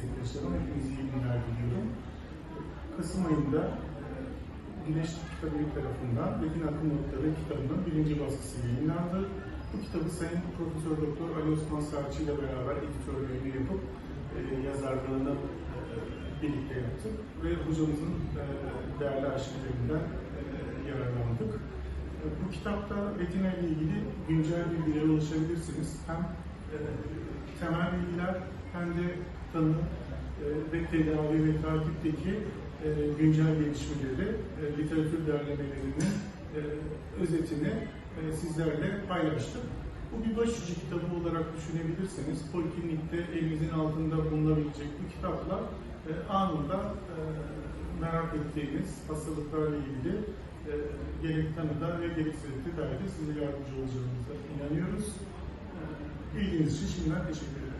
Hepinize iyi günler diliyorum. Kasım ayında e, Güneş Kitabı tarafından Metin Akın Notları kitabının birinci baskısı yayınlandı. Bu kitabı Sayın Profesör Doktor Ali Osman Sarçı ile beraber editörlüğünü yapıp e, yazarlığını e, birlikte yaptık ve hocamızın e, değerli arşivlerinden e, yararlandık. E, Bu kitapta retina ile ilgili güncel bilgilere ulaşabilirsiniz. Hem e, temel bilgiler hem de tanı e, ve tedavi ve takipteki e, güncel gelişmeleri, e, literatür derlemelerinin e, özetini e, sizlerle paylaştık. Bu bir başucu kitabı olarak düşünebilirseniz, poliklinikte elinizin altında bulunabilecek bu kitapla e, anında e, merak ettiğiniz hastalıklarla ilgili e, gerek tanıda ve gerekse de tedavide size yardımcı olacağımıza inanıyoruz. E, Bildiğiniz için şimdiden teşekkür ederim.